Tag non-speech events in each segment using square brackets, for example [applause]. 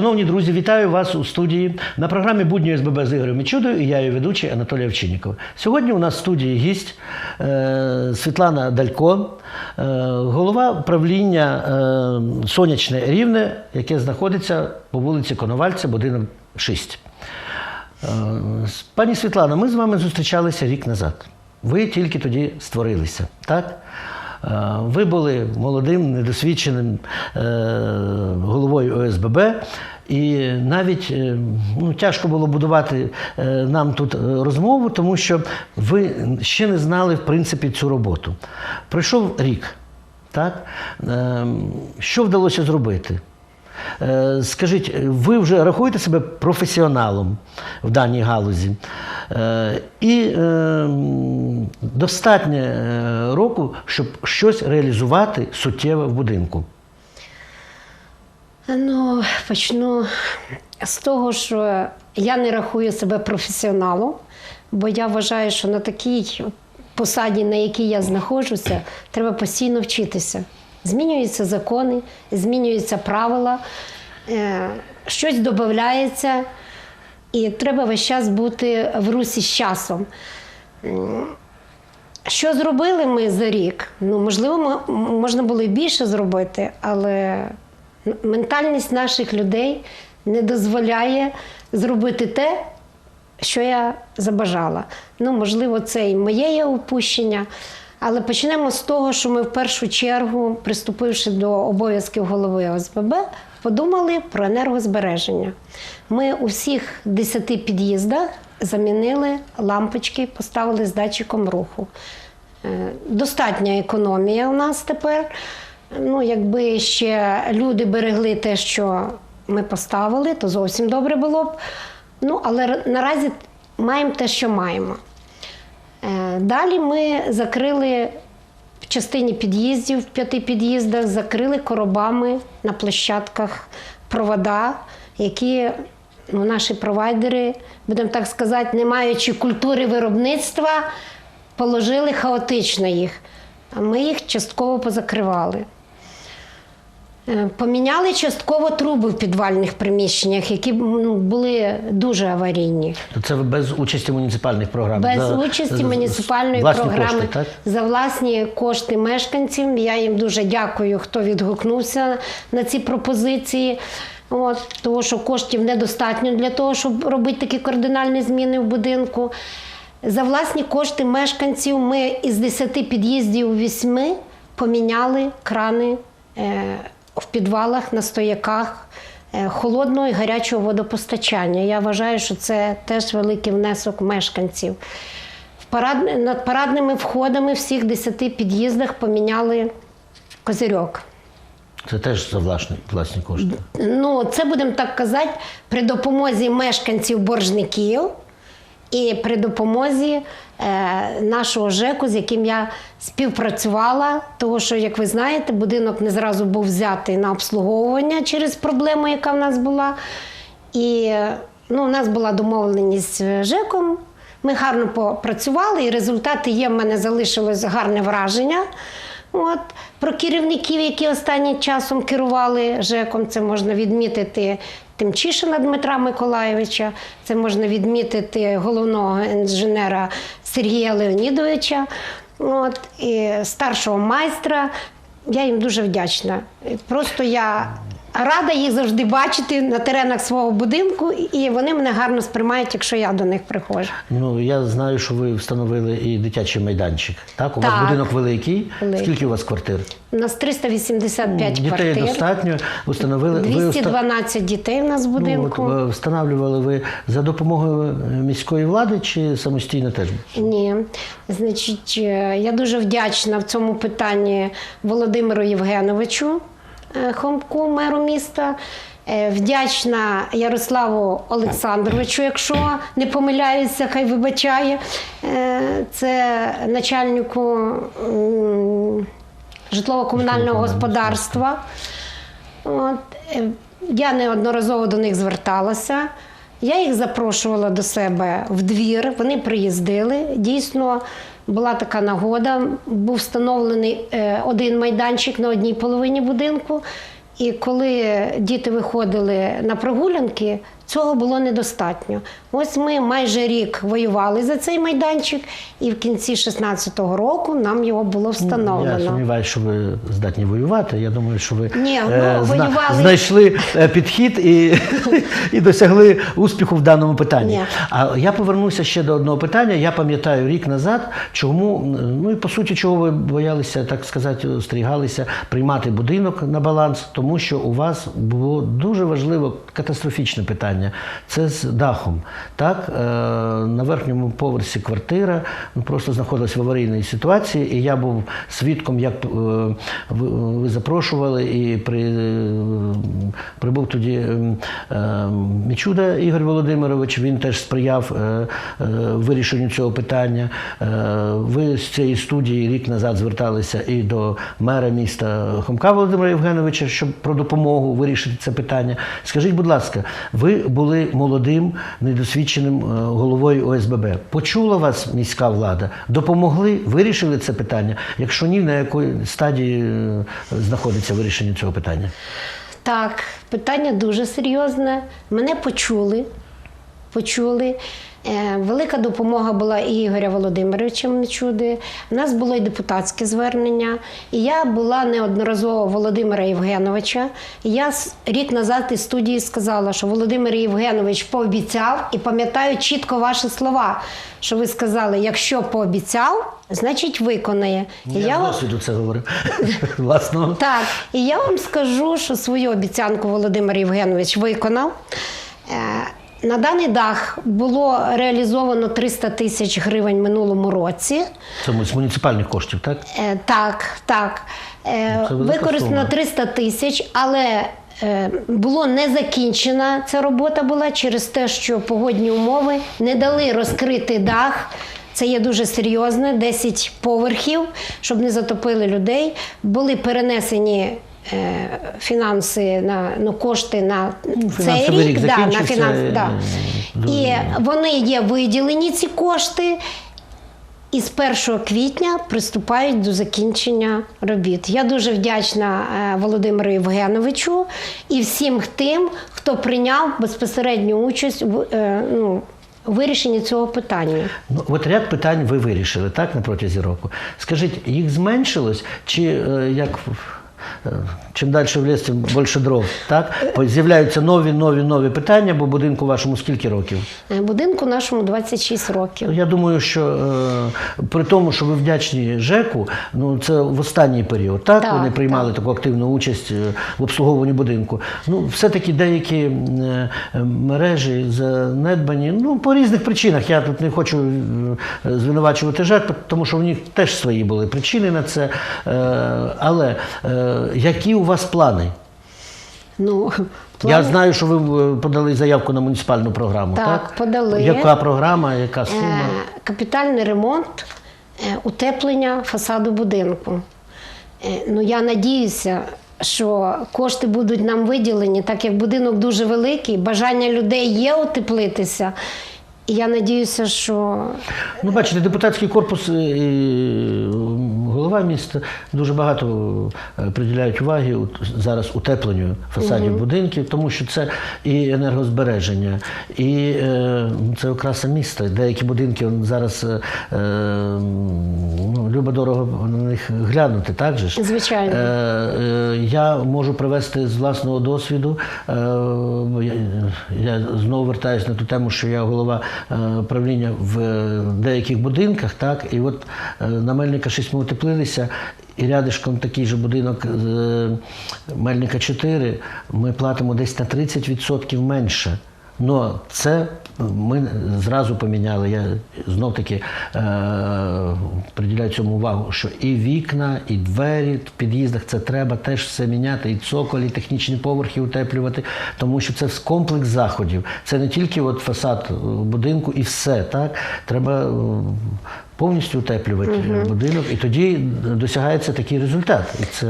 Шановні друзі, вітаю вас у студії на програмі Будні СББ з Ігорем Мічудою і я її ведучий Анатолій Овчинніков. Сьогодні у нас в студії гість е, Світлана Далько, е, голова правління е, Сонячне Рівне, яке знаходиться по вулиці Коновальця, будинок 6. Е, Пані Світлана, ми з вами зустрічалися рік назад. Ви тільки тоді створилися, так? Е, Ви були молодим, недосвідченим е, головою ОСББ, і навіть е, ну, тяжко було будувати нам тут розмову, тому що ви ще не знали, в принципі, цю роботу. Пройшов рік, так? Е, Що вдалося зробити? Е, Скажіть, ви вже рахуєте себе професіоналом в даній галузі? Е, І е, достатньо року, щоб щось реалізувати суттєве в будинку. Ну, почну з того, що я не рахую себе професіоналом, бо я вважаю, що на такій посаді, на якій я знаходжуся, треба постійно вчитися. Змінюються закони, змінюються правила, е, щось додається, і треба весь час бути в русі з часом. Що зробили ми за рік? Ну, можливо, можна було і більше зробити, але ментальність наших людей не дозволяє зробити те, що я забажала. Ну, можливо, це і моє є упущення. Але почнемо з того, що ми в першу чергу, приступивши до обов'язків голови ОСББ, подумали про енергозбереження. Ми у всіх 10 під'їздах замінили лампочки, поставили з датчиком руху. Е, Достатня економія у нас тепер. Ну, якби ще люди берегли те, що ми поставили, то зовсім добре було б. Ну, але наразі маємо те, що маємо. Е, Далі ми закрили в частині під'їздів, в п'яти під'їздах, закрили коробами на площадках провода, які ну, наші провайдери, будемо так сказати, не маючи культури виробництва, положили хаотично їх. А ми їх частково позакривали. Е, Поміняли частково труби в підвальних приміщеннях, які ну, були дуже аварійні. То це без участі муніципальних програм? Без За- участі за- муніципальної програми Кошти, так? за власні кошти мешканців. Я їм дуже дякую, хто відгукнувся на ці пропозиції. От, тому що коштів недостатньо для того, щоб робити такі кардинальні зміни в будинку. За власні кошти мешканців ми із 10 під'їздів 8 поміняли крани е, в підвалах, на стояках е, холодного і гарячого водопостачання. Я вважаю, що це теж великий внесок мешканців. Над парадними входами всіх 10 під'їздах поміняли козирьок. Це теж за власні, власні кошти. Ну, це будемо так казати, при допомозі мешканців боржників і при допомозі е, нашого ЖЕКу, з яким я співпрацювала. Тому що, як ви знаєте, будинок не зразу був взятий на обслуговування через проблему, яка в нас була. І ну, у нас була домовленість з ЖЕКом. Ми гарно попрацювали, і результати є. В мене залишилось гарне враження. От. Про керівників, які останнім часом керували ЖЕКом, це можна відмітити Тимчишина Дмитра Миколайовича, це можна відмітити головного інженера Сергія Леонідовича, от, і старшого майстра. Я їм дуже вдячна. Просто я рада їх завжди бачити на теренах свого будинку, і вони мене гарно сприймають, якщо я до них приходжу. Ну, я знаю, що ви встановили і дитячий майданчик. Так, у вас будинок великий. Великий. Скільки у вас квартир? У нас 385 Дітей квартир. достатньо. Установили. Ви 212 дітей в нас в Ну, будинку. от, е, встановлювали ви за допомогою міської влади чи самостійно теж? Ні. Значить, е, я дуже вдячна в цьому питанні Володимиру Євгеновичу Хомку, меру міста. Е, Вдячна Ярославу Олександровичу, якщо не помиляюся, хай вибачає. Е, Це начальнику житлово-комунального господарства. От, е, я неодноразово до них зверталася. Я їх запрошувала до себе в двір, вони приїздили. Дійсно, була така нагода. Був встановлений е, один майданчик на одній половині будинку, І коли діти виходили на прогулянки, цього було недостатньо. Ось ми майже рік воювали за цей майданчик, і в кінці 16-го року нам його було встановлено. Я сумніваюся, що ви здатні воювати. Я думаю, що ви Ні, ну, е, воювали. знайшли е, підхід і, [laughs] і досягли успіху в даному питанні. Ні. А я повернуся ще до одного питання. Я пам'ятаю рік назад, чому, ну і по суті, чого ви боялися, так сказати, остерігалися приймати будинок на баланс, тому що у вас було дуже важливе катастрофічне питання. Це з дахом. Так, е, на верхньому поверсі квартира ну, просто знаходилась в аварійній ситуації, і я був свідком, як е, ви, запрошували, і при, е, прибув тоді Мічуда Ігор Володимирович. Він теж сприяв вирішенню цього питання. Ви з цієї студії рік назад зверталися і до мера міста Хомка Володимира Євгеновича, щоб про допомогу вирішити це питання. Скажіть, будь ласка, ви були молодим, недосвідченим е, головою ОСББ. Почула вас міська влада? Допомогли, вирішили це питання? Якщо ні, на якій стадії е, знаходиться вирішення цього питання? Так, питання дуже серйозне. Мене почули. Почули. Е, Велика допомога була і Ігоря Володимировича Мечуди. У нас було і депутатське звернення. І я була неодноразово Володимира Євгеновича. І я рік назад із студії сказала, що Володимир Євгенович пообіцяв і пам'ятаю чітко ваші слова, що ви сказали: якщо пообіцяв, значить виконає. І Я, вам- досвіду це говорив. [laughs] Власного. так, і я вам скажу, що свою обіцянку Володимир Євгенович виконав. На даний дах було реалізовано 300 тисяч гривень минулому році. Це з муніципальних коштів, так? Е, Так, так. Е, Ну, Використано 300 тисяч, але е, було не закінчена ця робота була через те, що погодні умови не дали розкрити дах. Це є дуже серйозне, 10 поверхів, щоб не затопили людей. Були перенесені. Е, Фінанси на ну, кошти на цей Ну, фінансовий рік, рік да, на фінанс, е, да. і вони є виділені ці кошти, і з 1 квітня приступають до закінчення робіт. Я дуже вдячна е, Володимиру Євгеновичу і всім тим, хто прийняв безпосередню участь в ну, вирішенні цього питання. Ну, от ряд питань ви вирішили, так, на протязі року. Скажіть, їх зменшилось, чи як чим далі в ліс, тим більше дров, так? З'являються нові, нові, нові питання, бо будинку вашому скільки років? Е, Будинку нашому 26 років. Я думаю, що е, при тому, що ви вдячні ЖЕКу, ну це в останній період, так? Так, Вони приймали так. таку активну участь е, в обслуговуванні будинку. Ну, все-таки деякі е, мережі занедбані, ну, по різних причинах. Я тут не хочу е, звинувачувати ЖЕК, тому що в них теж свої були причини на це. Е, Але е, які у вас плани? Ну, Я знаю, що ви е, подали заявку на муніципальну програму. Так, Так, подали. Яка програма, яка сума? Е, Капітальний ремонт, е, утеплення фасаду будинку. Е, Ну, я надіюся, що кошти будуть нам виділені, так як будинок дуже великий, бажання людей є утеплитися. І я надіюся, що Ну, бачите, депутатський корпус голова міста дуже багато е, приділяють уваги зараз утепленню фасадів будинків, тому що це і енергозбереження, і е, це окраса міста. Деякі будинки зараз ну, любо дорого на них глянути, так же ж? Звичайно. Е, е, я можу привести з власного досвіду. е, Я, я знову вертаюся на ту тему, що я голова е, правління в е, деяких будинках, так, і от е, на Мельника 6 ми утеплилися, і рядишком такий же будинок з е, Мельника 4 ми платимо десь на 30% менше. Ну, це ми зразу поміняли. Я знов таки е, приділяю цьому увагу, що і вікна, і двері в під'їздах це треба теж все міняти, і цоколі, і технічні поверхи утеплювати, тому що це комплекс заходів. Це не тільки от фасад е, будинку і все. Так? Треба е, повністю утеплювати е, будинок, і тоді досягається такий результат. І це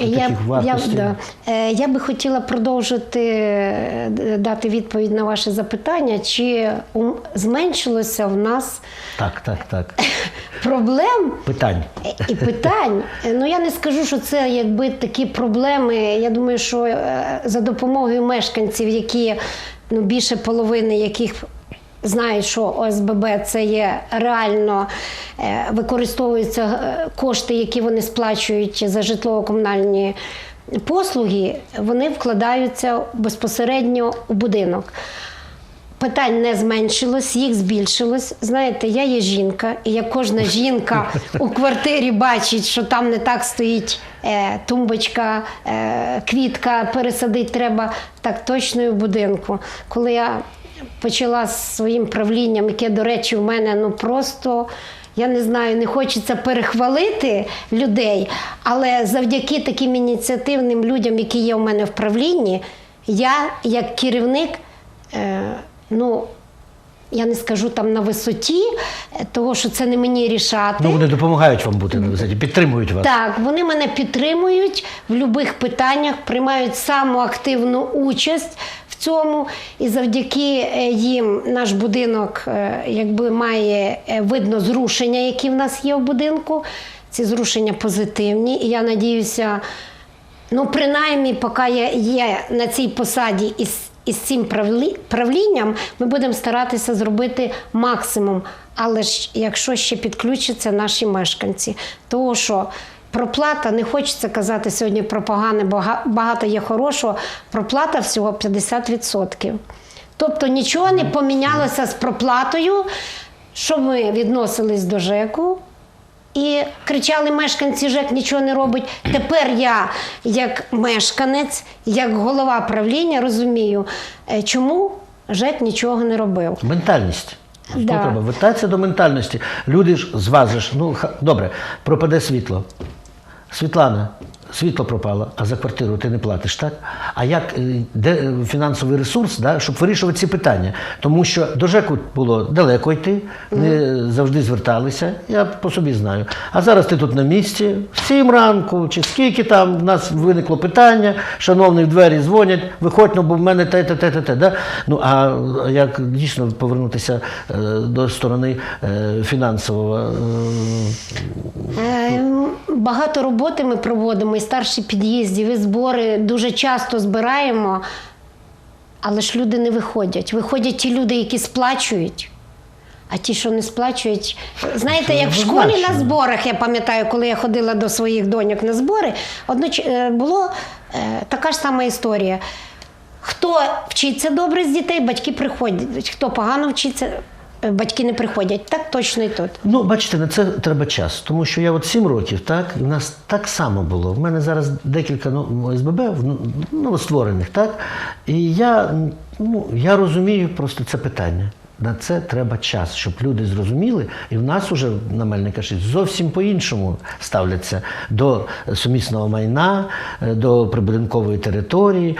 я, я, да. Е, я би хотіла продовжити е, дати відповідь на ваше запитання, чи зменшилося в нас Так, так, так. [laughs] проблем Питань. і питань. Ну я не скажу, що це якби такі проблеми. Я думаю, що е, за допомогою мешканців, які ну більше половини яких. Знають, що ОСББ це є реально е, використовуються е, кошти, які вони сплачують за житлово-комунальні послуги, вони вкладаються безпосередньо у будинок. Питань не зменшилось, їх збільшилось. Знаєте, я є жінка, і як кожна жінка [laughs] у квартирі бачить, що там не так стоїть е, тумбочка, е, квітка, пересадити треба так точно і в будинку. Коли я почала з своїм правлінням, яке, до речі, в мене ну просто. Я не знаю, не хочеться перехвалити людей, але завдяки таким ініціативним людям, які є у мене в правлінні, я як керівник, е, ну я не скажу там на висоті, е, того що це не мені рішати. Ну, вони допомагають вам бути на висоті, підтримують вас. Так, вони мене підтримують в будь-яких питаннях, приймають саму активну участь в цьому. І завдяки е, їм наш будинок е, якби має е, видно зрушення, які в нас є в будинку. Ці зрушення позитивні. І я надіюся, ну, принаймні, поки я є на цій посаді із, із цим правлі- правлінням, ми будемо старатися зробити максимум. Але ж якщо ще підключаться наші мешканці, того що проплата, не хочеться казати сьогодні про погане, бо багато є хорошого, проплата всього 50%. Тобто нічого не помінялося з проплатою, що ми відносились до ЖЕКу, і кричали мешканці, ЖЕК нічого не робить. Тепер я, як мешканець, як голова правління, розумію, е, чому ЖЕК нічого не робив. Ментальність. Тут Да. треба вертатися до ментальності. Люди ж з вас же ж, ну добре, пропаде світло. Світлана, світло пропало, а за квартиру ти не платиш, так? А як е, де е, фінансовий ресурс, да, щоб вирішувати ці питання? Тому що до ЖЕКу було далеко йти, не завжди зверталися, я по собі знаю. А зараз ти тут на місці, в сім ранку, чи скільки там в нас виникло питання, шановний в двері дзвонять, виходь, ну бо в мене те, те, те, те, те. Да? Ну а як дійсно повернутися е, до сторони е, фінансового е, Е, Багато роботи ми проводимо, і старші під'їздів, і збори дуже часто збираємо, але ж люди не виходять. Виходять ті люди, які сплачують. А ті, що не сплачують, знаєте, як в школі на зборах, я пам'ятаю, коли я ходила до своїх доньок на збори, одноч... е, було е, така ж сама історія. Хто вчиться добре з дітей, батьки приходять. Хто погано вчиться, батьки не приходять. Так точно і тут. Ну, бачите, на це треба час, тому що я от сім років, так, і в нас так само було. В мене зараз декілька ну, ОСББ в- новостворених, так? І я, ну, я розумію просто це питання. На це треба час, щоб люди зрозуміли, і в нас уже на Мельника 6 зовсім по-іншому ставляться до сумісного майна, е, до прибудинкової території.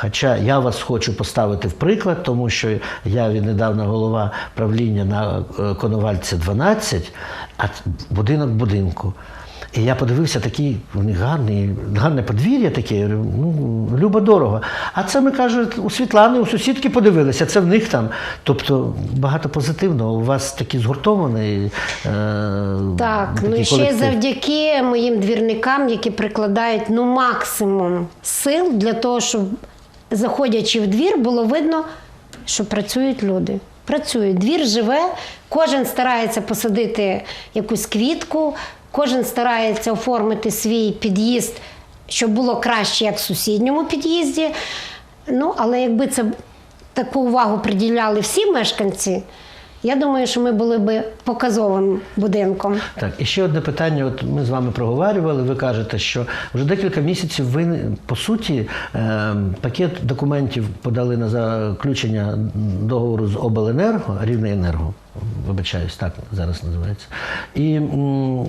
Хоча я вас хочу поставити в приклад, тому що я віднедавна голова правління на е, Коновальці 12, а будинок будинку. І я подивився такий, вони гарний, гарне подвір'я таке, ну, любо дорого. А це ми кажуть, у Світлани, у сусідки подивилися, це в них там. Тобто багато позитивного. У вас такий згуртований. Е, Так, ну ще й завдяки моїм двірникам, які прикладають ну максимум сил для того, щоб заходячи в двір, було видно, що працюють люди. Працюють, двір живе, кожен старається посадити якусь квітку, кожен старається оформити свій під'їзд, щоб було краще, як в сусідньому під'їзді. Ну, але якби це таку увагу приділяли всі мешканці, я думаю, що ми були би показовим будинком. Так, і ще одне питання. От ми з вами проговорювали. Ви кажете, що вже декілька місяців ви по суті е, пакет документів подали на заключення договору з обленерго, Рівнеенерго. Вибачаюсь, так зараз називається. І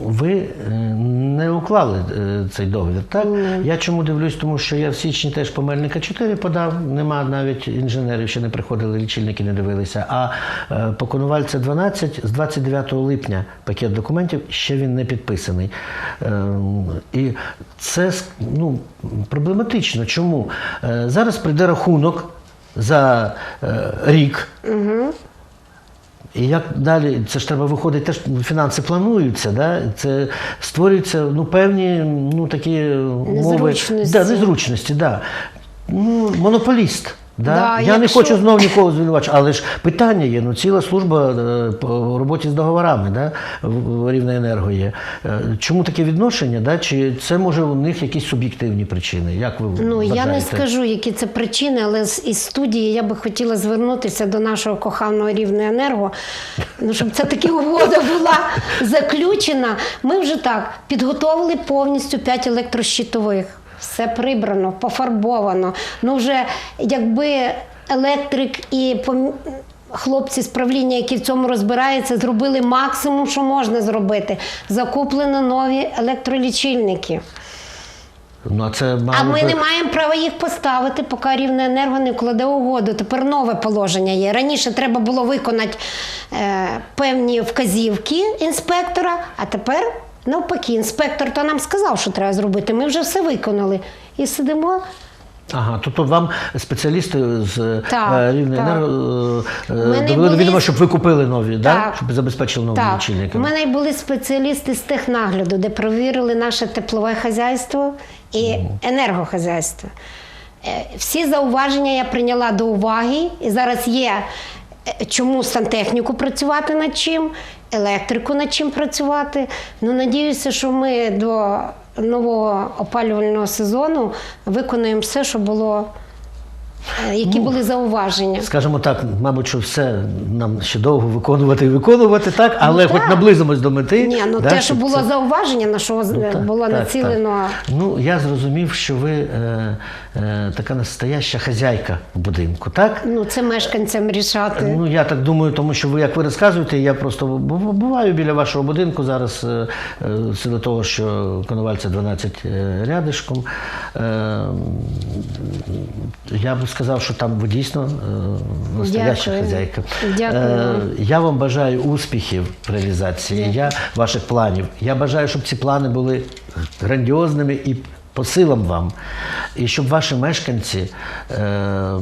ви е, не уклали е, цей договір. Так я чому дивлюсь, тому що я в січні теж по Мельника 4 подав. Нема навіть інженерів, ще не приходили, лічильники не дивилися. А е, по Конувальця 12 з 29 липня пакет документів ще він не підписаний. Ем, І це ну, проблематично. Чому? Зараз прийде рахунок за рік. І як далі, це ж треба виходить, теж фінанси плануються, да? це створюються ну, певні ну, такі умови. Незручності. Да, незручності, да. Ну, монополіст. Да? Да, Я не хочу знову нікого звинувачувати, але ж питання є, ну ціла служба е, по роботі з договорами, да? в Рівнеенерго є. Е, Чому таке відношення? Да? Чи це може у них якісь суб'єктивні причини? Як ви Ну я не скажу, які це причини, але з із студії я би хотіла звернутися до нашого коханого рівне енерго. Ну щоб це таки угода була заключена. Ми вже так підготовили повністю 5 електрощитових. Все прибрано, пофарбовано. Ну вже якби електрик і хлопці з правління, які в цьому розбираються, зробили максимум, що можна зробити. Закуплено нові електролічильники. Ну, а це, А ми не маємо права їх поставити, поки рівне енерго не вкладе угоду. Тепер нове положення є. Раніше треба було виконати е, певні вказівки інспектора, а тепер навпаки, інспектор то нам сказав, що треба зробити. Ми вже все виконали. І сидимо. Ага, тобто вам спеціалісти з Так, е, рівної так. енерго е, е, до відома, щоб ви купили нові, да? Щоб забезпечили новими Так, у мене були спеціалісти з технагляду, де провірили наше теплове хазяйство і енергохазяйство. Е, Всі зауваження я прийняла до уваги, і зараз є е, чому сантехніку працювати над чим, електрику над чим працювати. Ну, надіюся, що ми до нового опалювального сезону виконуємо все, що було, е, які були зауваження. Скажімо так, мабуть, що все нам ще довго виконувати і виконувати, так, але Ну, хоч так. наблизимось до мети. Ні, ну да, те, що було це- зауваження, на що Ну, було так, націлено. так. Ну, я зрозумів, що ви е, е, така настояща хазяйка в будинку, так? Ну, це мешканцям рішати. Ну, я так думаю, тому що ви, як ви розказуєте, я просто буваю біля вашого будинку зараз, е, е, силу того, що Коновальця 12 е, рядишком. Е, Я б сказав, що там ви дійсно е, настояща Дякую. хазяйка. Дякую Е. Я вам бажаю успіхів в реалізації я, ваших планів. Я бажаю, щоб ці плани були грандіозними і по силам вам. І щоб ваші мешканці е,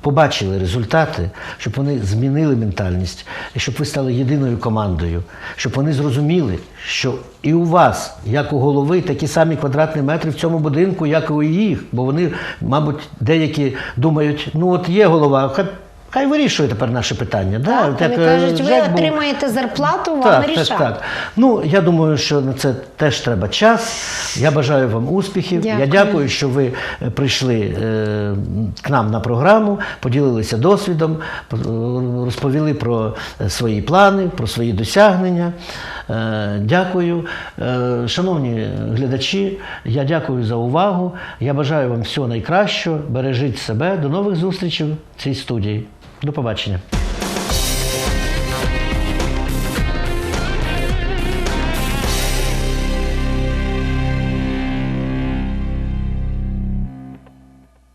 побачили результати, щоб вони змінили ментальність, і щоб ви стали єдиною командою, щоб вони зрозуміли, що і у вас, як у голови, такі самі квадратні метри в цьому будинку, як і у їх. Бо вони, мабуть, деякі думають, ну от є голова, хай, вирішує тепер наше питання. Так, да? вони е, кажуть, ви був- отримаєте зарплату, вам так, рішати. так, так. Ну, я думаю, що на це теж треба час. Я бажаю вам успіхів. Я Дякую. дякую, що ви е, прийшли е, к нам на програму, поділилися досвідом, по- розповіли про е, свої плани, про свої досягнення. Е, Дякую. Е, Шановні глядачі, я дякую за увагу. Я бажаю вам всього найкращого. Бережіть себе. До нових зустрічей в цій студії. До побачення.